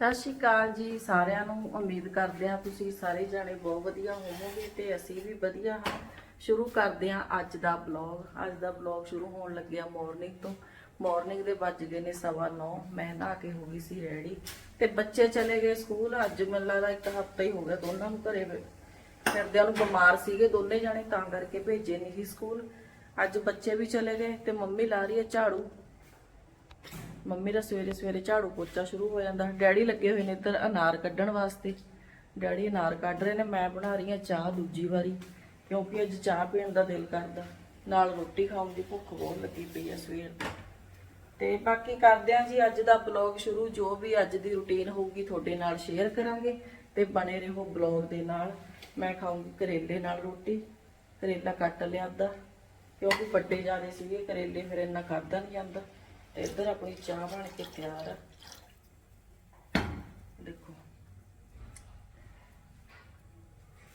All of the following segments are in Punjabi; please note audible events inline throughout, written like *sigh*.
ਸਤਿ ਸ਼੍ਰੀ ਅਕਾਲ ਜੀ, ਸਾਰਿਆਂ ਨੂੰ ਉਮੀਦ ਕਰਦੇ ਹਾਂ ਤੁਸੀਂ ਸਾਰੇ ਜਾਣੇ ਬਹੁਤ ਵਧੀਆ ਹੋਵੋਗੇ ਤੇ ਅਸੀਂ ਵੀ ਵਧੀਆ ਹਾਂ। ਸ਼ੁਰੂ ਕਰਦੇ ਹਾਂ ਅੱਜ ਦਾ ਬਲੌਗ ਅੱਜ ਦਾ ਬਲੌਗ ਸ਼ੁਰੂ ਹੋਣ ਲੱਗਿਆ ਮਾਰਨਿੰਗ ਤੋਂ। ਮਾਰਨਿੰਗ ਦੇ ਵੱਜ ਗਏ ਨੇ ਸਵਾ ਨੌ। ਮੈਂ ਨਹਾ ਕੇ ਹੋ ਗਈ ਸੀ ਰੈਡੀ ਤੇ ਬੱਚੇ ਚਲੇ ਗਏ ਸਕੂਲ। ਅੱਜ ਮੈਨੂੰ ਲੱਗਦਾ ਇੱਕ ਹਫਤਾ ਹੀ ਹੋ ਗਿਆ ਦੋਨਾਂ ਨੂੰ ਘਰੇ ਫਿਰਦਿਆਂ ਨੂੰ ਬਿਮਾਰ ਸੀਗੇ ਦੋਨੇ ਜਾਣੇ, ਤਾਂ ਕਰਕੇ ਭੇਜੇ ਨਹੀਂ ਸੀ ਸਕੂਲ। ਅੱਜ ਬੱਚੇ ਵੀ ਚਲੇ ਗਏ ਤੇ ਮੰਮੀ ਲਾ ਰਹੀ ਹੈ ਝਾੜੂ। ਮੰਮੀ ਦਾ ਸਵੇਰੇ ਸਵੇਰੇ ਝਾੜੂ ਪੋਚਾ ਸ਼ੁਰੂ ਹੋ ਜਾਂਦਾ। ਡੈਡੀ ਲੱਗੇ ਹੋਏ ਨੇ ਇੱਧਰ ਅਨਾਰ ਕੱਢਣ ਵਾਸਤੇ। ਡੈਡੀ ਅਨਾਰ ਕੱਢ ਰਹੇ ਨੇ, ਮੈਂ ਬਣਾ ਰਹੀ ਹਾਂ ਚਾਹ ਦੂਜੀ ਵਾਰੀ, ਕਿਉਂਕਿ ਅੱਜ ਚਾਹ ਪੀਣ ਦਾ ਦਿਲ ਕਰਦਾ। ਨਾਲ ਰੋਟੀ ਖਾਣ ਦੀ ਭੁੱਖ ਬਹੁਤ ਲੱਗੀ ਪਈ ਆ ਸਵੇਰ ਦੀ। ਤੇ ਬਾਕੀ ਕਰਦੇ ਹਾਂ ਜੀ, ਅੱਜ ਦਾ ਬਲੌਗ ਸ਼ੁਰੂ। ਜੋ ਵੀ ਅੱਜ ਦੀ ਰੁਟੀਨ ਹੋਊਗੀ ਤੁਹਾਡੇ ਨਾਲ ਸ਼ੇਅਰ ਕਰਾਂਗੇ ਤੇ ਬਣੇ ਰਹੋ ਬਲੌਗ ਦੇ ਨਾਲ। ਮੈਂ ਖਾਊਂਗੀ ਕਰੇਲੇ ਨਾਲ ਰੋਟੀ। ਕਰੇਲਾ ਕੱਟ ਲਿਆ ਅੱਧਾ, ਕਿਉਂਕਿ ਵੱਡੇ ਜ਼ਿਆਦੇ ਸੀਗੇ, ਕਰੇਲੇ ਫਿਰ ਇੰਨਾ ਖਾਧਾ ਨਹੀਂ ਜਾਂਦਾ। ਇੱਧਰ ਆਪਣੀ ਚਾਹ ਬਣ ਕੇ ਤਿਆਰ ਆ। ਦੇਖੋ।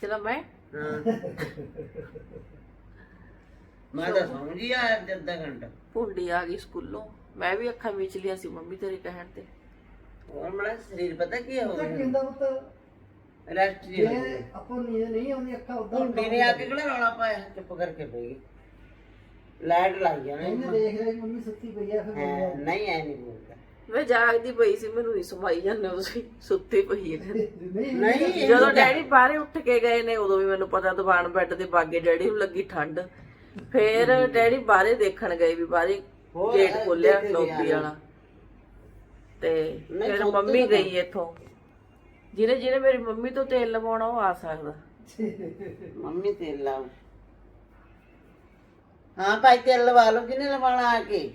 ਚਲੋ ਮੈਂ। ਮੈਂ ਤਾਂ ਸਮਝ ਹੀ ਆਇਆ ਅੱਜ ਅੱਧਾ ਘੰਟਾ। ਭੁੰਡੀ ਆ ਗਈ ਸਕੂਲੋਂ। ਮੈਂ ਵੀ ਅੱਖਾਂ ਵਿੱਚ ਲਿਆ ਸੀ ਮੰਮੀ ਤੇਰੇ ਕਹਿਣ ਤੇ। ਹੋਰ ਮੇਰਾ ਸਰੀਰ ਪਤਾ ਕੀ ਹੋ ਤਾਂ ਗਿਆ? ਕਹਿੰਦਾ ਪੁੱਤ? ਰੈਸਟ ਜੀ ਆਪਾਂ ਨੀਂਦ ਨਹੀਂ ਆਉਂਦੀ ਅੱਖਾਂ ਉਦਾਂ ਨੇ ਆ ਕੇ ਕਿਹੜਾ ਰੌਲਾ ਪਾਇਆ? ਚੁੱਪ ਕਰਕੇ ਪਈ ਗਈ। ਲਾਈਟ ਲੱਗ ਜਾਣੀ ਇਹਨੇ ਦੇਖ ਰਹੀ ਮੰਮੀ ਸੁੱਤੀ ਪਈ ਆ ਫਿਰ ਹਾਂ, ਨਹੀਂ ਐ ਨਹੀਂ ਬੋਲਦਾ। ਮੈਂ ਜਾਗਦੀ ਪਈ ਸੀ ਮੈਨੂੰ ਹੀ ਸਮਾਈ ਜਾਂਦੇ ਹੋ ਤੁਸੀਂ ਸੁੱਤੀ ਪਈ ਹੈ ਨਹੀਂ ਨਹੀਂ ਜਦੋਂ ਡੈਡੀ ਬਾਹਰੇ ਉੱਠ ਕੇ ਗਏ ਨੇ ਉਦੋਂ ਵੀ ਮੈਨੂੰ ਪਤਾ ਦੁਕਾਨ ਬੈੱਡ ਤੇ ਬਾਗੇ ਡੈਡੀ ਨੂੰ ਲੱਗੀ ਠੰਡ। ਫੇਰ ਡੈਡੀ ਬਾਹਰੇ ਦੇਖਣ ਗਏ ਵੀ ਬਾਹਰੇ ਹੋਰ ਗੇਟ ਇਹ ਖੋਲਿਆ ਦੇਖੇ ਲੋਬੀ ਵੀ ਆ। ਵਾਲਾ। ਤੇ ਨਹੀਂ, ਫਿਰ ਮੰਮੀ ਤਾਂ ਗਈ ਇੱਥੋਂ। ਜਿਹਨੇ ਜਿਹਨੇ ਮੇਰੀ ਮੰਮੀ ਤੋਂ ਤੇਲ ਲਵਾਉਣਾ ਉਹ ਆ ਸਕਦਾ। ਮੰਮੀ ਤੇਲ ਲਾਓ। ਹਾਂ ਭਾਈ ਤੇਲ ਲਵਾ ਲਓ ਕਿਨੇ ਲਵਾਉਣਾ ਆ ਕੇ?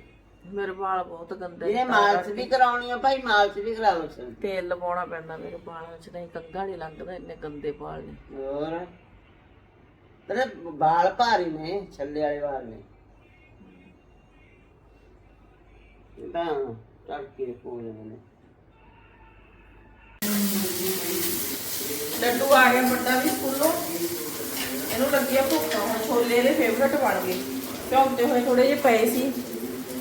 ਮੇਰੇ ਵਾਲ ਬਹੁਤ ਗੰਦੇ ਜਿਹਨੇ ਮਾਲਸ਼ ਵੀ ਕਰਾਉਣੀ ਆ ਭਾਈ ਮਾਲਸ਼ ਵੀ ਕਰਾ ਲਓ ਤੇਲ ਲਵਾਉਣਾ ਪੈਂਦਾ ਮੇਰੇ ਵਾਲਾਂ 'ਚ ਨਹੀਂ ਕੰਗਾ ਨਹੀਂ ਲੱਗਦਾ ਇੰਨੇ ਗੰਦੇ ਵਾਲ ਨੇ। ਹੋਰ? ਤੇਰੇ ਵਾਲ ਭਾਰੀ ਨੇ ਛੱਲੇ ਵਾਲੇ ਵਾਲ ਨੇ। ਤਾਂ ਤੜਕੇ ਲੱਡੂ ਆ ਗਿਆ ਵੱਡਾ ਵੀ ਸਕੂਲੋਂ ਇਹਨੂੰ ਲੱਗਿਆ ਭੁੱਖਾ ਹੁਣ ਛੋਲੇ ਇਹਦੇ ਫੇਵਰਟ ਬਣ ਗਏ। ਭਿਉਂਤੇ ਹੋਏ ਥੋੜੇ ਜਿਹੇ ਪਏ ਸੀ।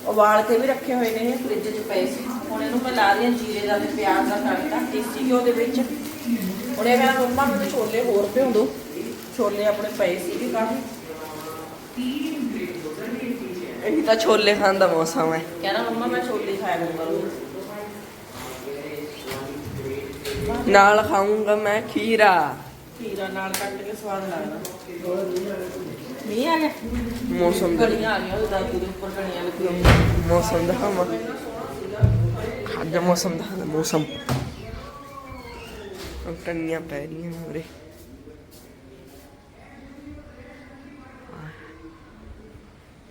ਉਬਾਲ ਕੇ ਵੀ ਰੱਖੇ ਹੋਏ ਨੇ ਇਹ ਫ੍ਰਿਜ 'ਚ ਪਏ ਸੀ। ਹੁਣ ਇਹਨੂੰ ਮੈਂ ਲਾ ਰਹੀ ਜੀਰੇ ਦਾ ਤੇ ਪਿਆਜ਼ ਦਾ ਤੜਕਾ ਦੇਸੀ ਘਿਓ ਦੇ ਵਿੱਚ। ਹੁਣ ਇਹ ਕਹਿੰਦਾ ਮੰਮਾ ਮੈਨੂੰ ਛੋਲੇ ਹੋਰ ਭਿਉਂ ਦਿਓ ਛੋਲੇ ਆਪਣੇ ਪਏ ਸੀ ਵੀ ਕਾਫੀ। ਇਹ ਤਾਂ ਛੋਲੇ ਖਾਣ ਦਾ ਮੌਸਮ ਹੈ। ਕਹਿੰਦਾ ਮੰਮਾ ਮੈਂ ਛੋਲੇ ਖਾਇਆ ਕਰੂੰਗਾ ਨਾਲ ਖਾਊਂਗਾ ਮੈਂ ਖੀਰਾ। ਖੀਰਾ ਨਾਲ ਕੱਟ ਕੇ ਸਵਾਦ ਲੱਗਦਾ। ਮੀਂਹ ਆ ਗਿਆ? ਮੌਸਮ ਦਾ ਗਲੀਆਂ ਆ ਗਈਆਂ ਉਹਦੇ ਦਾਦੂ ਦੇ ਉੱਪਰ ਗਲੀਆਂ ਲੱਗੀਆਂ। ਮੌਸਮ ਦਾ ਹਮਾ ਅੱਜ ਮੌਸਮ ਦਾ ਮੌਸਮ। ਟੰਨੀਆਂ ਪੈ ਰਹੀਆਂ ਉਰੇ।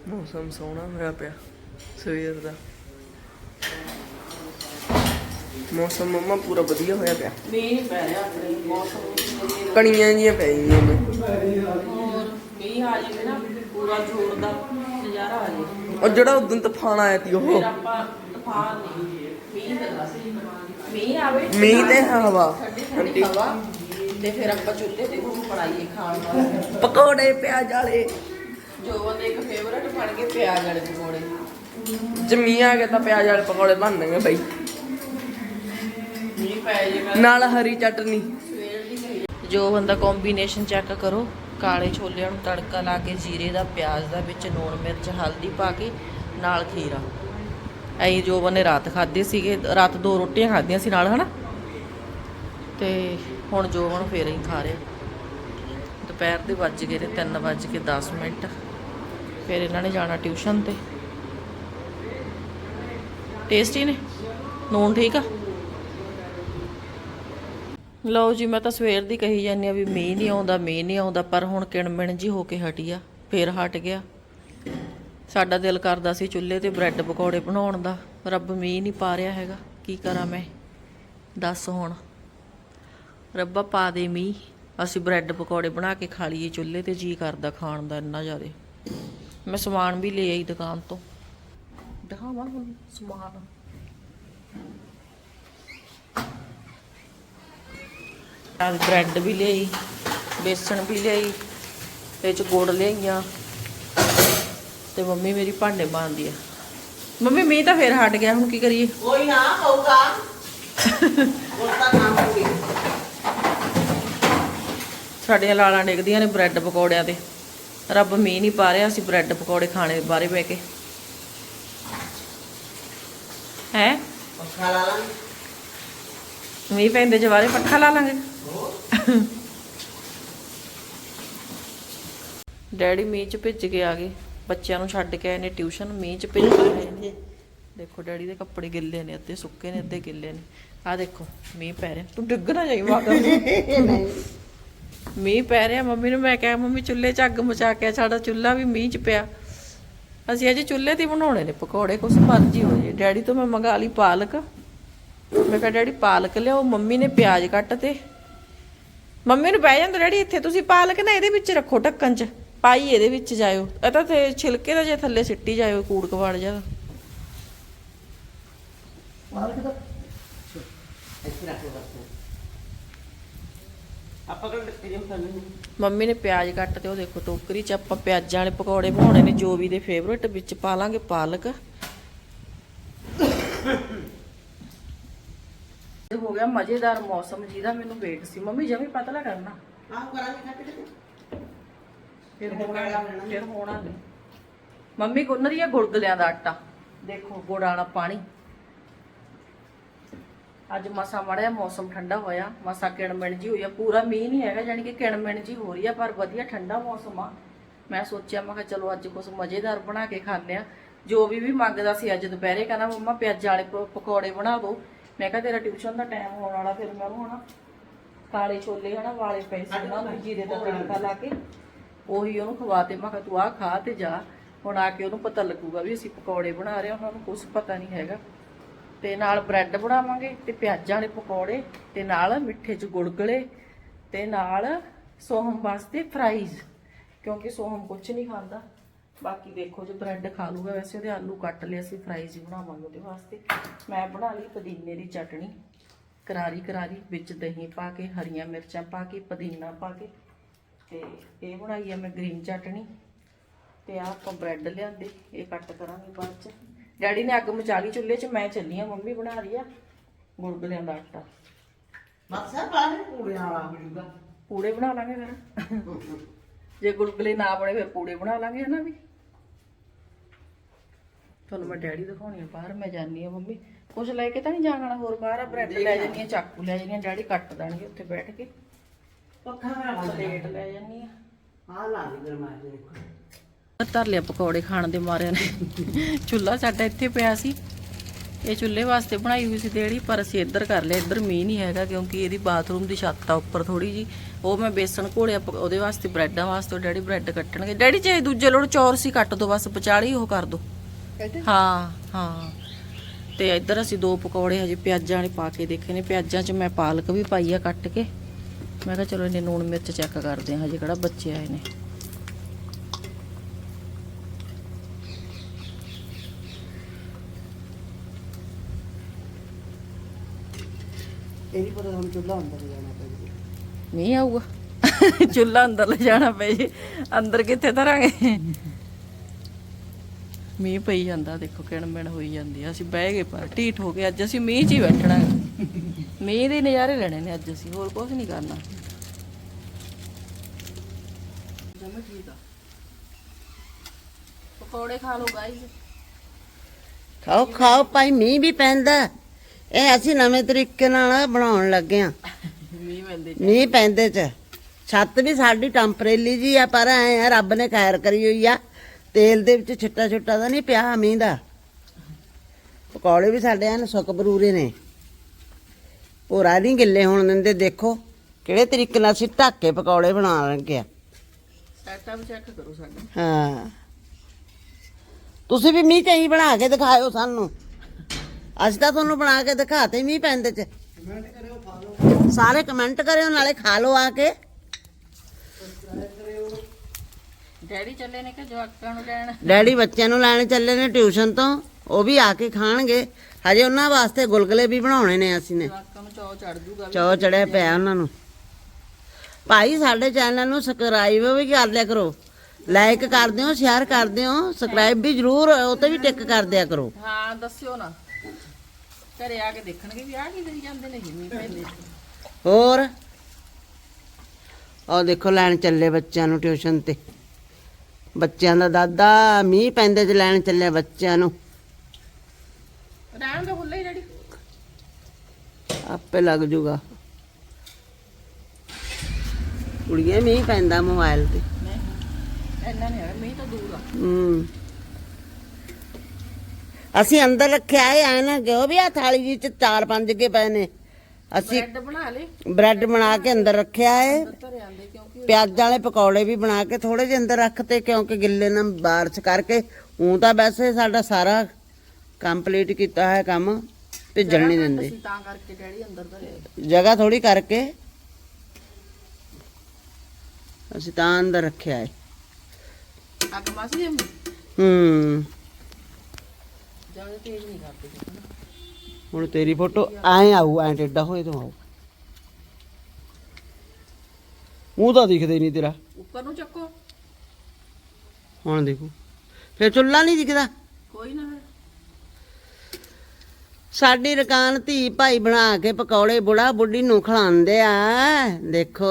ਮੌਸਮ ਸੋਹਣਾ ਹੋਇਆ ਪਿਆ ਸਵੇਰ ਦਾ। ਮੌਸਮ ਮੰਮਾ ਪੂਰਾ ਵਧੀਆ ਹੋਇਆ ਪਿਆ। ਮੀਂਹ ਨਹੀਂ ਪੈ ਰਿਹਾ ਆਪਣੇ ਮੌਸਮ ਕਣੀਆਂ ਜੀਆਂ ਪੈ ਗਈਆਂ ਨੇ। ਹੋਰ ਆ ਜਾਵੇ ਨਾ ਪੂਰਾ ਜ਼ੋਰ ਦਾ ਨਜ਼ਾਰਾ ਆ ਜਾਵੇ। ਉਹ ਜਿਹੜਾ ਉਦੋਂ ਤੂਫਾਨ ਆਇਆ ਸੀ ਉਹ? ਫਿਰ ਆਪਾਂ ਤੂਫਾਨ ਨਹੀਂ ਮੀਂਹ ਮੀਂਹ ਆਵੇ ਮੀਂਹ ਤੇ ਹਵਾ ਠੰਡੀ ਠੰਡੀ ਹਵਾ। ਤੇ ਫਿਰ ਆਪਾਂ ਚੁੱਲ੍ਹੇ ਤੇ ਕੁਝ ਬਣਾਈਏ ਖਾਣ ਵਾਸਤੇ। ਪਕੌੜੇ ਪਿਆਜ਼ ਵਾਲੇ। ਜੋ ਉਹਦੇ ਇੱਕ ਫੇਵਰਟ ਬਣ ਗਏ ਪਿਆਜ਼ ਵਾਲੇ ਪਕੌੜੇ। ਜਮੀ ਆ ਗਿਆ ਤਾਂ ਪਿਆਜ਼ ਵਾਲੇ ਪਕੌੜੇ ਬਣਨਗੇ ਬਈ। ਮੀਂਹ ਪੈ ਜਾਏਗਾ। ਨਾਲ ਹਰੀ ਚਟਨੀ। ਜੋ ਬੰਦਾ ਕੰਬੀਨੇਸ਼ਨ ਚੈੱਕ ਕਰੋ ਕਾਲੇ ਛੋਲਿਆਂ ਨੂੰ ਤੜਕਾ ਲਾ ਕੇ ਜੀਰੇ ਦਾ, ਪਿਆਜ਼ ਦਾ ਵਿੱਚ ਲੂਣ ਮਿਰਚ, ਹਲਦੀ ਪਾ ਕੇ, ਨਾਲ ਖੀਰਾ। ਐਂ ਜੋ ਬੰਨੇ ਰਾਤ ਖਾਦੇ ਸੀਗੇ, ਰਾਤ ਦੋ ਰੋਟੀਆਂ ਖਾਧੀਆਂ ਸੀ ਨਾਲ, ਹਨਾ? ਤੇ ਹੁਣ ਜੋ ਹੁਣ ਫੇਰ ਹੀ ਖਾ ਰਿਹਾ ਦੁਪਹਿਰ ਦੇ ਵੱਜ ਗਏ ਨੇ 3 ਵੱਜ ਕੇ 10 ਮਿੰਟ। ਫਿਰ ਇਹਨਾਂ ਨੇ ਜਾਣਾ ਟਿਊਸ਼ਨ ਤੇ। ਟੇਸਟੀ ਨੇ? ਨੂਣ ਠੀਕ ਆ? ਲਓ ਜੀ, ਮੈਂ ਤਾਂ ਸਵੇਰ ਦੀ ਕਹੀ ਜਾਂਦੀ ਆ ਵੀ ਮੀਂਹ ਨਹੀਂ ਆਉਂਦਾ, ਮੀਂਹ ਨਹੀਂ ਆਉਂਦਾ, ਪਰ ਹੁਣ ਕਿਣਮਿਣ ਜੀ ਹੋ ਕੇ ਹਟੀ ਆ, ਫੇਰ ਹਟ ਗਿਆ। ਸਾਡਾ ਦਿਲ ਕਰਦਾ ਸੀ ਚੁੱਲ੍ਹੇ ਤੇ ਬ੍ਰੈਡ ਪਕੌੜੇ ਬਣਾਉਣ ਦਾ। ਰੱਬ ਮੀਂਹ ਨਹੀਂ ਪਾ ਰਿਹਾ ਹੈਗਾ, ਕੀ ਕਰਾਂ ਮੈਂ? ਦੱਸ ਹੁਣ। ਰੱਬਾ ਪਾ ਦੇ ਮੀਂਹ, ਅਸੀਂ ਬ੍ਰੈਡ ਪਕੌੜੇ ਬਣਾ ਕੇ ਖਾ ਲਈਏ, ਚੁੱਲ੍ਹੇ ਤੇ ਜੀ ਕਰਦਾ ਖਾਣ ਦਾ ਇੰਨਾ ਜ਼ਿਆਦਾ। ਮੈਂ ਸਮਾਨ ਵੀ ਲੈ ਆਈ ਦੁਕਾਨ ਤੋਂ। ਦਿਖਾਵਾਂ ਹੁਣ ਸਮਾਨ। ਨਾਲ ਬ੍ਰੈਡ ਵੀ ਲਈ ਬੇਸਣ ਵੀ ਲਈ ਤੇ ਚ ਗੁੜ ਲਿਆਈਆਂ ਤੇ ਮੰਮੀ ਮੇਰੀ ਭਾਂਡੇ ਮਾਂਜਦੀ ਆ। ਮੰਮੀ ਮੀਂਹ ਤਾਂ ਫੇਰ ਹਟ ਗਿਆ ਹੁਣ ਕੀ ਕਰੀਏ? ਕੋਈ ਨਾ ਹੋਊਗਾ। ਹੁਣ ਤਾਂ ਖਾਵਾਂਗੇ ਸਾਡੀਆਂ ਲਾਲਾਂ ਡਿੱਗਦੀਆਂ ਨੇ ਬ੍ਰੈਡ ਪਕੌੜਿਆਂ ਤੇ। ਰੱਬ ਮੀਂਹ ਨਹੀਂ ਪਾ ਰਿਹਾ ਅਸੀਂ ਬ੍ਰੈਡ ਪਕੌੜੇ ਖਾਣੇ ਬਾਰੇ ਬਹਿ ਕੇ। ਹੈ? ਪੱਖਾ ਲਾ ਲਾਂ ਮੀਂਹ ਪੈਂਦੇ ਜਵਾਰੇ ਪੱਖਾ ਲਾ ਲਾਂਗੇ। ਡੈਡੀ ਮੀਂਹ ਚ ਭਿੱਜ ਕੇ ਆ ਗਏ। ਬੱਚਿਆਂ ਨੂੰ ਛੱਡ ਕੇ ਆਏ ਨੇ ਟਿਊਸ਼ਨ ਮੀਂਹ ਚ ਭਿੱਜ ਕੇ ਆਏ ਨੇ। ਦੇਖੋ ਡੈਡੀ ਦੇ ਕੱਪੜੇ ਗਿੱਲੇ ਨੇ ਅੱਧੇ ਸੁੱਕੇ ਨੇ ਅੱਧੇ ਗਿੱਲੇ ਨੇ। ਆ ਦੇਖੋ ਮੀਂਹ ਪੈ ਰਿਹਾ। ਤੂੰ ਡਿੱਗ ਨਾ ਜਾਈ ਨਹੀਂ। ਮੀਂਹ ਪੈ ਰਿਹਾ। ਮੰਮੀ ਨੂੰ ਮੈਂ ਕਿਹਾ ਮੰਮੀ ਚੁੱਲ੍ਹੇ 'ਚ ਅੱਗ ਮਚਾ ਕੇ ਸਾਡਾ ਚੁੱਲ੍ਹਾ ਵੀ ਮੀਂਹ 'ਚ ਪਿਆ। ਅਸੀਂ ਅਜੇ ਚੁੱਲ੍ਹੇ ਤੇ ਬਣਾਉਣੇ ਨੇ ਪਕੌੜੇ ਕੁਛ ਮਰਜ਼ੀ ਹੋ ਜੇ। ਡੈਡੀ ਤੋਂ ਮੈਂ ਮੰਗਾ ਲਈ ਪਾਲਕ। ਮੈਂ ਕਿਹਾ ਡੈਡੀ ਪਾਲਕ ਲਿਆਓ। ਮੰਮੀ ਨੇ ਪਿਆਜ਼ ਕੱਟ ਤੇ ਮੰਮੀ ਨੂੰ ਬਹਿ ਜਾਂਦਾ ਡੈਡੀ ਇੱਥੇ ਤੁਸੀਂ ਪਾਲਕ ਨਾ ਇਹਦੇ ਵਿੱਚ ਰੱਖੋ ਢੱਕਣ 'ਚ। ਪਾਈ ਇਹਦੇ ਵਿੱਚ ਜਾਇਓ। ਇਹ ਤਾਂ ਤੇ ਛਿਲਕੇ ਦਾ ਜੇ ਥੱਲੇ ਸਿੱਟੀ ਜਾਇਓ ਕੂੜ ਕਵਾੜ ਜਾ ਪਾਲਕ ਦਾ? ਇੱਥੇ ਰੱਖ ਬਸ ਆਪਾਂ ਕੋਲ ਤੇਰੇ ਮਸਾਲੇ ਮੰਮੀ ਨੇ ਪਿਆਜ਼ ਕੱਟ ਤੇ ਉਹ ਦੇਖੋ ਟੋਕਰੀ 'ਚ ਆਪਾਂ ਪਿਆਜ਼ਾਂ ਵਾਲੇ ਪਕੌੜੇ ਬਣਾਉਣੇ ਨੇ ਜੋ ਵੀ ਦੇ ਫੇਵਰਟ ਵਿੱਚ ਪਾ ਲਾਂਗੇ ਪਾਲਕ। ਗਿਆ ਮਜ਼ੇਦਾਰ ਮੌਸਮ ਜਿਹਦਾ ਮੈਨੂੰ ਵੇਟ ਸੀ। ਮੰਮੀ ਜਮੀ ਪਤਲਾ ਕਰਨਾ। ਆਹ ਕਰਾਂਗੇ ਕੱਟ ਕੇ। ਫਿਰ ਹੋਣਾ ਫਿਰ ਹੋਣਾ ਨਹੀਂ ਮੰਮੀ ਗੁੰਨ ਰਹੀ ਹੈ ਗੁਲਗੁਲਿਆਂ ਦਾ ਆਟਾ। ਦੇਖੋ ਗੁੜ ਵਾਲਾ ਪਾਣੀ। ਅੱਜ ਮਸਾ ਮੜਿਆ ਮੌਸਮ ਠੰਡਾ ਹੋਇਆ। ਮਸਾ ਕਿਣਮਿਣ ਜੀ ਹੋਈ ਆ। ਪੂਰਾ ਮੀਂਹ ਨਹੀਂ ਹੈਗਾ ਯਾਨੀ ਕਿ ਕਿਣਮਿਣ ਜੀ ਹੋ ਰਹੀ ਆ ਪਰ ਵਧੀਆ ਠੰਡਾ ਮੌਸਮ ਆ। ਮੈਂ ਸੋਚਿਆ ਮੈਂ ਕਿਹਾ ਚਲੋ ਅੱਜ ਕੁਝ ਮਜ਼ੇਦਾਰ ਬਣਾ ਕੇ ਖਾਂਦੇ ਆ। ਜੋ ਵੀ ਵੀ ਮੰਗਦਾ ਸੀ ਅੱਜ ਦੁਪਹਿਰੇ ਕਹਿੰਦਾ ਮੰਮਾ ਪਿਆਜ਼ਾਂ ਵਾਲੇ ਪਕੌੜੇ ਬਣਾ ਦਿਓ। ਮੈਂ ਕਿਹਾ ਤੇਰਾ ਟਿਊਸ਼ਨ ਦਾ ਟਾਈਮ ਹੋਣ ਵਾਲਾ ਫਿਰ ਮੈਂ ਉਹਨੂੰ ਹਨਾ ਕਾਲੇ ਛੋਲੇ ਹਨਾ ਵਾਲੇ ਪਏ ਸੀ ਨੂੰ ਜੀਰੇ ਦਾ ਤੜਕਾ ਲਾ ਕੇ ਉਹੀ ਉਹਨੂੰ ਖਵਾਤੇ ਮੈਂ ਕਿਹਾ ਤੂੰ ਆ ਖਾ ਤੇ ਜਾ। ਹੁਣ ਆ ਕੇ ਉਹਨੂੰ ਪਤਾ ਲੱਗੂਗਾ ਵੀ ਅਸੀਂ ਪਕੌੜੇ ਬਣਾ ਰਹੇ ਹਾਂ ਉਹਨਾਂ ਨੂੰ ਕੁਝ ਪਤਾ ਨਹੀਂ ਹੈਗਾ। ਤੇ ਨਾਲ ਬ੍ਰੈਡ ਬਣਾਵਾਂਗੇ ਤੇ ਪਿਆਜ਼ਾਂ ਵਾਲੇ ਪਕੌੜੇ ਤੇ ਨਾਲ ਮਿੱਠੇ ਚ ਗੁਲਗੁਲੇ ਤੇ ਨਾਲ ਸੋਹਮ ਵਾਸਤੇ ਫਰਾਈਜ਼ ਕਿਉਂਕਿ ਸੋਹਮ ਕੁਝ ਨਹੀਂ ਖਾਂਦਾ। ਬਾਕੀ ਦੇਖੋ ਜੇ ਬ੍ਰੈਡ ਖਾ ਲੂਗਾ ਵੈਸੇ ਉਹਦੇ ਆਲੂ ਕੱਟ ਲਏ ਅਸੀਂ ਫਰਾਈਜ਼ ਹੀ ਬਣਾਵਾਂਗੇ ਉਹਦੇ ਵਾਸਤੇ। ਮੈਂ ਬਣਾ ਲਈ ਪੁਦੀਨੇ ਦੀ ਚਟਣੀ ਕਰਾਰੀ ਕਰਾਰੀ ਵਿੱਚ ਦਹੀਂ ਪਾ ਕੇ ਹਰੀਆਂ ਮਿਰਚਾਂ ਪਾ ਕੇ ਪੁਦੀਨਾ ਪਾ ਕੇ। ਤੇ ਇਹ ਬਣਾਈ ਆ ਮੈਂ ਗ੍ਰੀਨ ਚਟਣੀ ਤੇ ਆਹ ਆਪਾਂ ਬ੍ਰੈਡ ਲਿਆਂਦੇ ਇਹ ਕੱਟ ਕਰਾਂਗੇ ਬਾਅਦ ਚ। ਡੈਡੀ ਨੇ ਅੱਗ ਮਚਾ ਲਈ ਚੁੱਲ੍ਹੇ 'ਚ ਮੈਂ ਚੱਲੀ ਆ ਮੰਮੀ ਬਣਾ ਰਹੀ ਆ ਗੁਲਗੁਲਿਆਂ ਦਾ ਆਟਾ। ਆ ਪਾਣੀ ਪੂੜਿਆਂ ਵਾਲਾ ਜੂਗਾ ਪੂੜੇ ਬਣਾ ਲਾਂਗੇ ਫਿਰ। *laughs* ਜੇ ਗੁਲਗੁਲੇ ਨਾ ਬਣੇ ਫਿਰ ਪੂੜੇ ਬਣਾ ਲਾਂਗੇ ਹਨਾ ਵੀ। ਤੁਹਾਨੂੰ ਮੈਂ ਡੈਡੀ ਦਿਖਾਉਣੀ ਆ ਬਾਹਰ ਮੈਂ ਜਾਣੀ ਆ ਮੰਮੀ। ਕੁਝ ਲੈ ਕੇ ਤਾਂ ਨਹੀਂ ਜਾਣਾ ਹੋਰ ਬਾਹਰ ਆ ਬ੍ਰੈਡ ਲੈ ਜਾਨੀ ਆ ਚਾਕੂ ਲੈ ਜਾਨੀ ਆ ਡੈਡੀ ਕੱਟ ਦੇਣਗੇ ਉੱਥੇ ਬੈਠ ਕੇ। ਪੱਖਾ ਮੇਰਾ ਪਲੇਟ ਲੈ ਜਾਨੀ ਆ। ਆ ਲਾ ਦੇ ਗਰਮਾ ਦੇ ਦੇਖੋ। ਧਰ ਲਿਆ ਪਕੌੜੇ ਖਾਣ ਦੇ ਮਾਰਿਆਂ ਨੇ। ਚੁੱਲ੍ਹਾ ਸਾਡਾ ਇੱਥੇ ਪਿਆ ਸੀ। ਇਹ ਚੁੱਲ੍ਹੇ ਵਾਸਤੇ ਬਣਾਈ ਹੋਈ ਸੀ ਦੇੜੀ ਪਰ ਅਸੀਂ ਇੱਧਰ ਕਰ ਲਿਆ ਇੱਧਰ ਮੀਂਹ ਨਹੀਂ ਹੈਗਾ ਕਿਉਂਕਿ ਇਹਦੀ ਬਾਥਰੂਮ ਦੀ ਛੱਤ ਆ ਉੱਪਰ ਥੋੜੀ ਜੀ ਉਹ ਮੈਂ ਬੇਸਣ ਘੋਲਿਆ ਉਹਦੇ ਵਾਸਤੇ ਬ੍ਰੈਡਾਂ ਵਾਸਤੇ ਡੈਡੀ ਬ੍ਰੈਡ ਕੱਟਣਗੇ। ਡੈਡੀ ਜੇ ਦੂਜੇ ਲੋੜ ਚੌਰ ਸੀ ਕੱਟ ਦੋ ਬਸ ਵਿਚਾਲੀ ਉਹ ਕਰ ਦੋ। ਹਾਂ ਹਾਂ। ਤੇ ਇੱਧਰ ਅਸੀਂ ਦੋ ਪਕੌੜੇ ਹਜੇ ਪਿਆਜ਼ਾਂ ਵਾਲੇ ਪਾ ਕੇ ਦੇਖੇ ਨੇ। ਪਿਆਜ਼ਾਂ 'ਚ ਮੈਂ ਪਾਲਕ ਵੀ ਪਾਈ ਆ ਕੱਟ ਕੇ। ਮੈਂ ਕਿਹਾ ਚਲੋ ਇਹਨੇ ਨੂਣ ਮਿਰਚ ਚੈੱਕ ਕਰਦੇ ਆ ਹਜੇ ਕਿਹੜਾ ਬੱਚੇ ਆਏ ਨੇ ਇਹ ਨਹੀਂ ਪਤਾ ਚੁੱਲ੍ਹਾ ਅੰਦਰ ਜਾਣਾ ਪੈਂਦਾ ਨਹੀਂ ਆਊਗਾ। ਚੁੱਲ੍ਹਾ ਅੰਦਰ ਲੈ ਜਾਣਾ ਪਏ ਜੀ। ਅੰਦਰ ਕਿੱਥੇ ਧਰਾਂਗੇ? ਮੀਂਹ ਪਈ ਜਾਂਦਾ ਦੇਖੋ ਕਿਣਮਿਣ ਹੋਈ ਜਾਂਦੀ ਆ। ਅਸੀਂ ਬਹਿ ਗਏ ਪਰ ਢੀਠ ਹੋ ਗਏ ਅੱਜ ਅਸੀਂ ਮੀਂਹ 'ਚ ਹੀ ਬੈਠਣਾ ਮੀਂਹ ਦੇ ਨਜ਼ਾਰੇ ਲੈਣੇ ਨੇ ਅੱਜ ਅਸੀਂ ਹੋਰ ਕੁਝ ਨਹੀਂ ਕਰਨਾ। ਜਮਾ ਠੀਕ ਆ ਪਕੌੜੇ ਖਾ ਲਓ ਗਾਈਜ਼ ਖਾਓ ਖਾਓ ਭਾਈ ਮੀਂਹ ਵੀ ਪੈਂਦਾ। ਇਹ ਅਸੀਂ ਨਵੇਂ ਤਰੀਕੇ ਨਾਲ ਬਣਾਉਣ ਲੱਗੇ ਆ ਮੀਂਹ ਪੈਂਦੇ ਮੀਂਹ ਪੈਂਦੇ ਚ। ਛੱਤ ਵੀ ਸਾਡੀ ਟੈਂਪਰੇਰੀ ਜੀ ਆ ਪਰ ਐ ਰੱਬ ਨੇ ਖੈਰ ਕਰੀ ਹੋਈ ਆ। ਤੇਲ ਦੇ ਵਿੱਚ ਛਿੱਟਾ ਛੁੱਟਾ ਤਾਂ ਨਹੀਂ ਪਿਆ ਮੀਂਹ ਦਾ। ਪਕੌੜੇ ਵੀ ਸਾਡੇ ਐਨ ਸੁੱਕ ਬਰੂਰੇ ਨੇ। ਪੂਰਾ ਨਹੀਂ ਗਿੱਲੇ ਹੋਣ ਦਿੰਦੇ ਦੇਖੋ ਕਿਹੜੇ ਤਰੀਕੇ ਨਾਲ ਅਸੀਂ ਢੱਕ ਪਕੌੜੇ ਬਣਾ ਲੱਗੇ ਆ। ਸੈਟਅਪ ਚੈੱਕ ਕਰੋ ਸਾਡਾ। ਹਾਂ। ਤੁਸੀਂ ਵੀ ਮੀਂਹ ਚਾਹੀ ਬਣਾ ਕੇ ਦਿਖਾਇਓ ਸਾਨੂੰ। ਅੱਜ ਤਾਂ ਤੁਹਾਨੂੰ ਬਣਾ ਕੇ ਦਿਖਾਤੇ ਮੀਂਹ ਪੈਂਦੇ ਚ। ਕਮੈਂਟ ਕਰਿਓ ਖਾ ਲਓ ਸਾਰੇ ਕਮੈਂਟ ਕਰਿਓ ਨਾਲੇ ਖਾ ਲਓ ਆ ਕੇ। ਡੈਡੀ ਚੱਲੇ ਨੇ ਕਿ ਜਵਾਕਾਂ ਨੂੰ ਲੈਣ? ਡੈਡੀ ਬੱਚਿਆਂ ਨੂੰ ਲੈਣ ਚੱਲੇ ਨੇ ਟਿਊਸ਼ਨ ਤੋਂ। ਉਹ ਵੀ ਆ ਕੇ ਖਾਣਗੇ। ਹਜੇ ਉਹਨਾਂ ਵਾਸਤੇ ਗੁਲਗੁਲੇ ਵੀ ਬਣਾਉਣੇ ਨੇ ਅਸੀਂ ਨੇ। ਜਵਾਕਾਂ ਨੂੰ ਚੌ ਚੜ ਜੂਗਾ ਚੋ ਚੜਿਆ ਪਿਆ ਉਹਨਾਂ ਨੂੰ। ਭਾਈ ਸਾਡੇ ਚੈਨਲ ਨੂੰ ਸਬਸਕ੍ਰਾਈਬ ਵੀ ਕਰ ਲਿਆ ਕਰੋ। ਲਾਈਕ ਕਰ ਦਿਓ ਸ਼ੇਅਰ ਕਰ ਦਿਓ ਸਬਸਕ੍ਰਾਈਬ ਵੀ ਜ਼ਰੂਰ ਉਹ ਤੇ ਵੀ ਟਿਕ ਕਰ ਦਿਆ ਕਰੋ। ਹਾਂ ਦੱਸਿਓ ਨਾ। ਘਰੇ ਆ ਕੇ ਦੇਖਣਗੇ ਵੀ ਆਹ ਕੀ ਕਰੀ ਜਾਂਦੇ ਨੇ ਜਿੰਨੀ ਪੈਂਦੇ ਹੋਰ? ਆਹ ਦੇਖੋ ਲੈਣ ਚੱਲੇ ਬੱਚਿਆਂ ਨੂੰ ਟਿਊਸ਼ਨ ਤੇ। ਬੱਚਿਆਂ ਦਾ ਦਾਦਾ ਮੀਂਹ ਪੈਂਦੇ ਚ ਲੈਣ ਚੱਲੇ ਬੱਚਿਆਂ ਨੂੰ। ਰਹਿਣ ਦਾ ਖੁੱਲੇ ਹੀ ਡੈਡੀ। ਆਪੇ ਲੱਗ ਜੂਗਾ। ਕੁੜੀਏ ਮੀਂਹ ਪੈਂਦਾ ਮੋਬਾਈਲ ਤੇ। ਨਹੀਂ ਇੰਨਾ ਨਹੀਂ ਹੈ ਮੀਂਹ ਤਾਂ ਦੂਰ ਆ। ਹੂੰ। ਅਸੀਂ ਅੰਦਰ ਰੱਖਿਆ ਹੈ ਐ ਨਾ ਜੋ ਵੀ ਆ ਥਾਲੀ ਜੀ ਚ ਚਾਰ ਪੰਜ ਕੇ ਪਏ ਨੇ। ਅਸੀਂ ਬ੍ਰੈਡ ਬਣਾ ਲੇ ਬ੍ਰੈਡ ਬਣਾ ਕੇ ਅੰਦਰ ਰੱਖਿਆ ਹੈ ਪਿਆਜ਼ ਵਾਲੇ ਪਕੌੜੇ ਵੀ ਬਣਾ ਕੇ ਥੋੜੇ ਜਿਹੇ ਅੰਦਰ ਰੱਖਤੇ ਕਿਉਂਕਿ ਗਿੱਲੇ ਨਾਲ ਬਾਰਿਸ਼ ਕਰਕੇ ਉਹ ਤਾਂ ਵੈਸੇ ਸਾਡਾ ਸਾਰਾ ਕੰਪਲੀਟ ਕੀਤਾ ਹੈ ਕੰਮ ਭੇਜਣ ਨਹੀਂ ਦਿੰਦੇ। ਅਸੀਂ ਤਾਂ ਕਰਕੇ ਡੈਡੀ ਅੰਦਰ ਧਰੇ ਜਗ੍ਹਾ ਥੋੜੀ ਕਰਕੇ ਅਸੀਂ ਤਾਂ ਅੰਦਰ ਰੱਖਿਆ ਹੈ ਅੱਗ ਮਾਸੀ ਜੰਮੀ ਹੂੰ। ਜ਼ਿਆਦਾ ਤੇਜ਼ ਨਹੀਂ ਕਰਦੇ। ਦੇਖੋ ਨਾ। ਹੁਣ ਤੇਰੀ ਫੋਟੋ ਐ ਆਊ ਐ ਟੇਡਾ ਹੋਏ ਤੋਂ ਆਊ। ਮੂੰਹ ਤਾਂ ਦਿਖਦੇ ਨਹੀਂ ਤੇਰਾ। ਉੱਪਰ ਨੂੰ ਚੱਕੋ। ਹੁਣ ਦੇਖੋ। ਫੇਰ ਚੁੱਲਾ ਨਹੀਂ ਦਿਖਦਾ? ਕੋਈ ਨਾ। ਫਿਰ ਸਾਡੀ ਰਕਾਨ ਧੀ ਭਾਈ ਬਣਾ ਕੇ ਪਕੌੜੇ ਬੁੜਾ ਬੁੱਢੀ ਨੂੰ ਖਿਲਾਉਂਦੇ ਆ। ਦੇਖੋ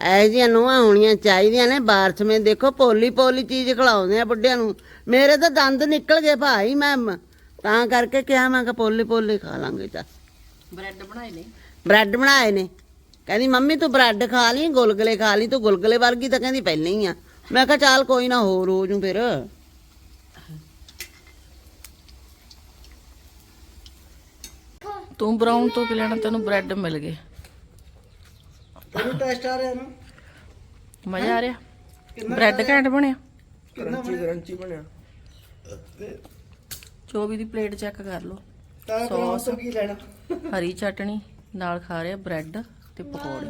ਐ ਜੀਆਂ ਨੂੰਹਾਂ ਹੋਣੀਆਂ ਚਾਹੀਦੀਆਂ ਨੇ। ਬਾਰਸ ਮੇ ਦੇਖੋ ਪੋਲੀ ਪੋਲੀ ਚੀਜ਼ ਖਿਲਾਉਂਦੇ ਆ ਬੁੱਢਿਆਂ ਨੂੰ। ਮੇਰੇ ਤਾਂ ਦੰਦ ਨਿਕਲ ਗਏ ਭਾਈ ਮ- ਤਾਂ ਕਰਕੇ ਕਿਹਾ ਮੈਂ ਕਿ ਪੋਲੀ ਪੋਲੀ ਖਾ ਲਾਂਗੇ ਤਾਂ ਬ੍ਰੈਡ ਬਣਾਏ ਨੇ। ਬ੍ਰੈਡ ਬਣਾਏ ਨੇ। ਕਹਿੰਦੀ ਮੰਮੀ ਤੂੰ ਬ੍ਰੈਡ ਖਾ ਲਈ ਗੁਲਗਲੇ ਖਾ ਲਈ ਤੂੰ ਗੁਲਗਲੇ ਵਰਗੀ ਤਾਂ ਕਹਿੰਦੀ ਪਹਿਲਾਂ ਹੀ ਆ। ਮੈਂ ਕਿਹਾ ਚੱਲ ਕੋਈ ਨਾ ਹੋਰ ਹੋ ਜੂ ਫਿਰ। ਤੂੰ ਬਰਾਊਨ ਤੋਂ ਕੀ ਲੈਣਾ? ਤੈਨੂੰ ਬ੍ਰੈਡ ਮਿਲ ਗਏ। ਤੈਨੂੰ ਟੈਸਟ ਆ ਰਿਹਾ ਨਾ? ਮਜ਼ਾ ਆ ਰਿਹਾ? ਬ੍ਰੈਡ ਘੈਂਟ ਬਣਿਆ? ਕਰੰਚੀ ਕਰੰਚੀ ਬਣਿਆ? 24 ਦੀ ਪਲੇਟ ਚੈੱਕ ਕਰ ਲਓ। ਤਾਂ ਬਰਾਉਨ ਤੋਂ ਕੀ ਲੈਣਾ? ਹਰੀ ਚਟਣੀ ਨਾਲ ਖਾ ਰਿਹਾ ਬ੍ਰੈਡ ਤੇ ਪਕੌੜੇ।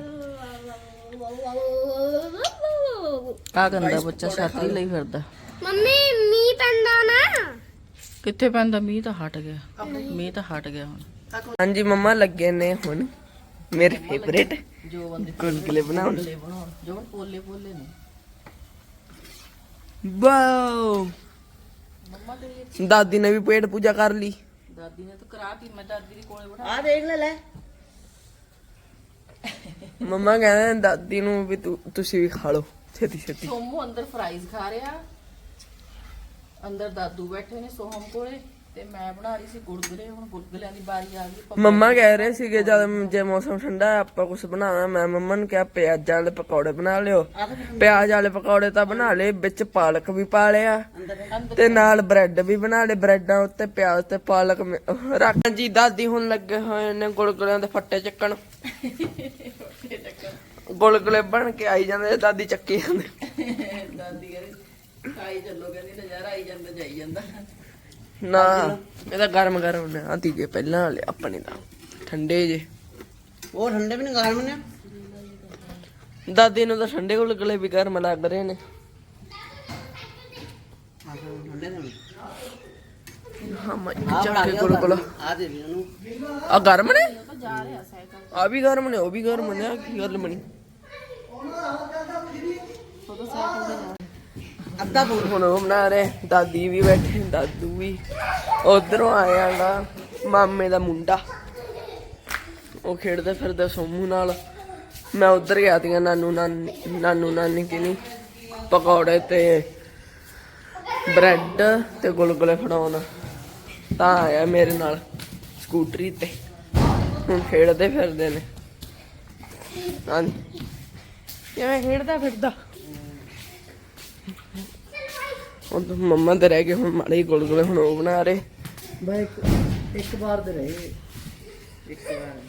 ਆ ਗੰਦਾ ਬੱਚਾ ਛਾਤਰੀ ਲਈ ਫਿਰਦਾ। ਮੰਮੀ ਮੀਂਹ ਪੈਂਦਾ ਨਾ ਕਿੱਥੇ ਪੈਂਦਾ? ਮੀਂਹ ਤਾਂ ਹਟ ਗਿਆ। ਮੀਂਹ ਤਾਂ ਹਟ ਗਿਆ ਹੁਣ। ਹਾਂਜੀ ਮੰਮਾ ਲੱਗੇ ਨੇ ਹੁਣ ਮੇਰੇ ਫੇਵਰੇਟ ਜੋ ਬੰਦੇ ਗੁਲਗੁਲੇ ਬਣਾਉਣ। ਪੋਲੇ ਬਣਾਉਣ ਜੋ ਪੋਲੇ ਪੋਲੇ ਨੇ ਵਾਓ। ਮੰਮਾ ਤੇਰੀ ਦਾਦੀ ਨੇ ਵੀ ਪੇਟ ਪੂਜਾ ਕਰ ਲਈ। ਦਾਦੀ ਨੇ ਤਾਂ ਕਰਾਤੀ ਮੈਂ ਦਾਦੀ ਦੇ ਕੋਲੇ ਬਿਠਾ ਆ ਦੇਖ ਲੈ ਲੈ। ਮੰਮਾ ਕਹਿੰਦੇ ਦਾਦੀ ਨੂੰ ਵੀ ਤੂੰ, ਤੁਸੀਂ ਵੀ ਖਾ ਲਓ, ਛੇਤੀ ਛੇਤੀ। ਸੋਮੂ ਅੰਦਰ ਫਰਾਈਜ਼ ਖਾ ਰਿਹਾ। ਅੰਦਰ ਦਾਦੂ ਬੈਠੇ ਨੇ ਸੋਹਮ ਕੋਲੇ। ਤੇ ਮੈਂ ਬਣਾ ਰਹੀ ਸੀ ਗੁਲਗੁਲੇ ਹੁਣ ਗੁਲਗੁਲਿਆਂ ਦੀ ਵਾਰੀ ਆ ਗਈ ਪ- ਮੰਮਾ ਕਹਿ ਰਹੇ ਸੀਗੇ ਜਦ ਜੇ ਮੌਸਮ ਠੰਡਾ ਹੈ ਆਪਾਂ ਕੁਝ ਬਣਾਉਣਾ। ਮੈਂ ਮੰਮਾ ਨੂੰ ਕਿਹਾ ਪਿਆਜ਼ਾਂ ਵਾਲੇ ਪਕੌੜੇ ਬਣਾ ਲਿਓ। ਪਿਆਜ਼ ਵਾਲੇ ਪਕੌੜੇ ਤਾਂ ਬਣਾ ਲਏ ਵਿੱਚ ਪਾਲਕ ਵੀ ਪਾ ਲਿਆ। ਤੇ ਨਾਲ ਬ੍ਰੈਡ ਵੀ ਬਣਾ ਲਏ ਬ੍ਰੈਡਾਂ ਉੱਤੇ ਪਿਆਜ਼ ਤੇ ਪਾਲਕ ਮਿ- ਰੱਖ। ਜੀ ਦਾਦੀ ਹੁਣ ਲੱਗੇ ਹੋਏ ਨੇ ਗੁਲਗੁਲਿਆਂ ਦੇ ਫੱਟੇ ਚੱਕਣ। ਗੁਲਗੁਲੇ ਬਣ ਕੇ ਆਈ ਜਾਂਦੇ ਦਾਦੀ ਚੱਕੀ ਜਾਂਦੇ। ਦਾਦੀ ਕਹਿੰਦੀ ਖਾਈ ਚੱਲੋ ਕਹਿੰਦੀ ਨਜ਼ਾਰਾ ਆਈ ਜਾਂਦਾ ਜਾਈ ਜਾਂਦਾ। ਨਾ। ਇਹ ਤਾਂ ਗਰਮ ਗਰਮ ਨੇ ਆ ਤੀਜੇ ਪਹਿਲਾਂ ਵਾਲੇ ਆਪਣੇ ਦਾ ਠੰਡੇ ਜੇ। ਉਹ ਠੰਡੇ ਵੀ ਨਹੀਂ ਗਰਮ ਨੇ? ਦਾਦੀ ਨੂੰ ਤਾਂ ਠੰਡੇ ਗੁਲਗੁਲੇ ਵੀ ਗਰਮ ਲੱਗ ਰਹੇ ਨੇ। ਠੰਡੇ ਨੇ। ਹਾਂ ਮੈਂ ਆ ਚੱਕ ਕੇ ਆ ਦੇ ਉਹਨੂੰ। ਆ ਗਰਮ ਨੇ? ਆ ਵੀ ਗਰਮ ਨੇ ਉਹ ਵੀ ਗਰਮ ਨੇ ਆ ਕੀ ਗੱਲ ਬਣੀ? ਅੱਧਾ ਫੂਟ ਹੁਣ ਉਹ ਬਣਾ ਰਹੇ ਦਾਦੀ ਵੀ ਬੈਠੇ ਦਾਦੂ ਵੀ। ਉਧਰੋਂ ਆਇਆਗਾ ਮਾਮੇ ਦਾ ਮੁੰਡਾ। ਉਹ ਖੇਡਦੇ ਫਿਰਦੇ ਸੋਮੂ ਨਾਲ। ਮੈਂ ਉਧਰ ਗਿਆ ਤੀਆਂ ਨਾਨੂ ਨਾਨੀ ਨਾਨੂ ਨਾਨੀ ਕਿਨੀ। ਪਕੌੜੇ ਤੇ ਬ੍ਰੈਡ ਤੇ ਗੁਲਗੁਲੇ ਫੜਾਉਣ। ਤਾਂ ਆਇਆ ਮੇਰੇ ਨਾਲ ਸਕੂਟਰੀ ਤੇ। ਹੁਣ ਖੇਡਦੇ ਫਿਰਦੇ ਨੇ। ਹਾਂਜੀ। ਕਿਵੇਂ ਖੇਡਦਾ ਫਿਰਦਾ? ਹੁਣ ਤਾਂ ਮੰਮਾ ਤੇ ਰਹਿ ਗਏ ਹੁਣ ਮਾੜੇ ਜਿਹੇ ਗੁਲਗੁਲੇ ਹੁਣ ਉਹ ਬਣਾ ਰਹੇ। ਬਈ ਇੱਕ ਇੱਕ ਵਾਰ ਦੇ ਰਹੇ। ਇੱਕ ਵਾਰ।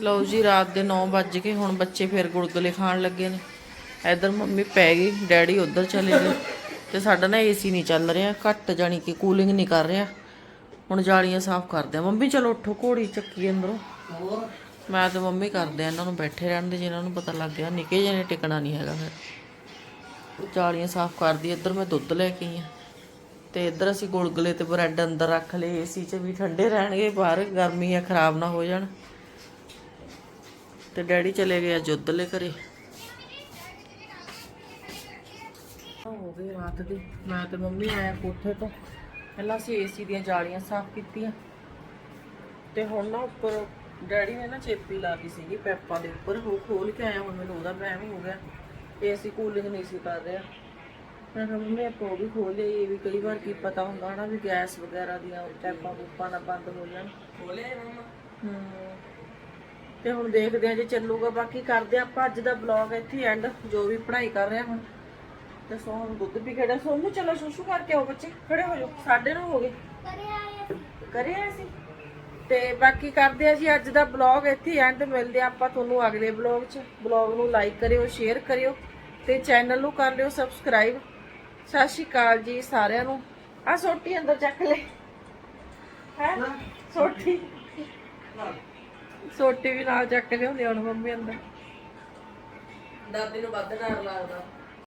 ਲਓ ਜੀ ਰਾਤ ਦੇ 9 ਵੱਜ ਕੇ ਹੁਣ ਬੱਚੇ ਫਿਰ ਗੁਲਗੁਲੇ ਖਾਣ ਲੱਗੇ ਨੇ। ਇਧਰ ਮੰਮੀ ਪੈ ਗਈ ਡੈਡੀ ਉਧਰ ਚਲੇ ਗਏ। ਤੇ ਸਾਡਾ ਨਾ ਏਸੀ ਨਹੀਂ ਚੱਲ ਰਿਹਾ ਘੱਟ ਜਾਣੀ ਕਿ ਕੂਲਿੰਗ ਨਹੀਂ ਕਰ ਰਿਹਾ। ਹੁਣ ਜਾਲੀਆਂ ਸਾਫ਼ ਕਰਦੇ ਆ। ਮੰਮੀ ਚਲੋ ਉੱਠੋ ਘੋੜੀ ਚੱਕੀ ਅੰਦਰੋਂ। ਮੈਂ ਤਾਂ ਮੰਮੀ ਕਰਦੇ ਆ, ਇਹਨਾਂ ਨੂੰ ਬੈਠੇ ਰਹਿਣ ਦੇ, ਜਿਨ੍ਹਾਂ ਨੂੰ ਪਤਾ ਲੱਗ ਗਿਆ, ਨਿੱਕੇ ਜਿਹੇ ਨੇ ਟਿਕਣਾ ਨਹੀਂ ਹੈਗਾ ਫਿਰ। ਜਾਲੀਆਂ ਸਾਫ਼ ਕਰਦੀ, ਇੱਧਰ ਮੈਂ ਦੁੱਧ ਲੈ ਕੇ ਆਈ ਆ ਤੇ ਇੱਧਰ ਅਸੀਂ ਗੁਲਗੁਲੇ ਤੇ ਬ੍ਰੈਡ ਅੰਦਰ ਰੱਖ ਲਏ, ਏਸੀ 'ਚ ਵੀ ਠੰਡੇ ਰਹਿਣਗੇ, ਬਾਹਰ ਗਰਮੀ ਆ ਖਰਾਬ ਨਾ ਹੋ ਜਾਣ। ਤੇ ਡੈਡੀ ਚਲੇ ਗਏ ਅੱਜ ਉੱਧਰਲੇ ਘਰੇ। ਗਈ ਰਾਤ ਦੀ, ਮੈਂ ਤੇ ਮੰਮੀ ਆਇਆ ਕੋਠੇ ਤੋਂ। ਪਹਿਲਾਂ ਅਸੀਂ ਏਸੀ ਦੀਆਂ ਜਾਲੀਆਂ ਸਾਫ਼ ਕੀਤੀਆਂ। ਤੇ ਹੁਣ ਨਾ ਉੱਪਰ ਡੈਡੀ ਨੇ ਨਾ ਚੇਪੀ ਲਾ ਦਿੱਤੀ ਸੀਗੀ ਪੈਪਾਂ ਦੇ ਉੱਪਰ ਉਹ ਖੋਲ ਕੇ ਆਇਆ ਹੁਣ ਮੈਨੂੰ ਉਹਦਾ ਵਹਿਮ ਹੋ ਗਿਆ। ਏਸੀ ਕੂਲਿੰਗ ਨਹੀਂ ਸੀ ਕਰ ਰਿਹਾ। ਮੈਂ ਕਿਹਾ ਮੰਮੀ ਆਪਾਂ ਉਹ ਵੀ ਖੋਲ ਲਈ ਇਹ ਵੀ ਕਈ ਵਾਰ ਕੀ ਪਤਾ ਹੁੰਦਾ ਨਾ ਵੀ ਗੈਸ ਵਗੈਰਾ ਦੀਆਂ ਪੈਪਾਂ ਪੂਪਾਂ ਨਾ ਬੰਦ ਹੋ ਜਾਣ। ਖੋਲੇ ਮੰਮਾ। ਹਮ। ਤੇ ਹੁਣ ਦੇਖਦੇ ਆ ਜੇ ਚੱਲੂਗਾ ਬਾਕੀ ਕਰਦੇ ਆ ਆਪਾਂ ਅੱਜ ਦਾ ਬਲੌਗ ਇੱਥੇ ਐਂਡ ਜੋ ਵੀ ਪੜ੍ਹਾਈ ਕਰ ਰਿਹਾ ਹੁਣ। ਤੇ ਸੋਹਣ ਦੁੱਧ ਵੀ ਕਿਹੜਾ ਸੋਨੂੰ ਚਲੋ ਸ਼ੁਸ਼ੂ ਕਰਕੇ ਆਓ ਬੱਚੇ ਖੜੇ ਹੋ ਜਾਓ। ਸਾਡੇ ਨੂੰ ਹੋ ਗਏ। ਕਰੇ ਆਏ ਸੀ ਤੇ ਬਾਕੀ ਕਰਦੇ ਆ ਜੀ ਅੱਜ ਦਾ ਬਲੌਗ ਇੱਥੇ ਐਂਡ ਮਿਲਦੇ ਆ ਆਪਾਂ ਤੁਹਾਨੂੰ ਅਗਲੇ ਬਲੌਗ 'ਚ। ਬਲੌਗ ਨੂੰ ਲਾਈਕ ਕਰਿਓ ਸ਼ੇਅਰ ਕਰਿਓ ਤੇ ਚੈਨਲ ਨੂੰ ਕਰ ਲਿਓ ਸਬਸਕ੍ਰਾਈਬ ਸਤਿ ਸ਼੍ਰੀ ਅਕਾਲ ਜੀ ਸਾਰਿਆਂ ਨੂੰ। ਆ ਸੋਟੀ ਅੰਦਰ ਚੱਕ ਲੈ। ਹੈ? ਸੋਟੀ। ਸੋਟੀ ਵੀ ਨਾਲ ਚੱਕ ਲਿਆਉਂਦੇ ਹੁਣ ਮੰਮੀ ਅੰਦਰ। ਦਾਦੀ ਨੂੰ ਵੱਧ ਡਰ ਲੱਗਦਾ।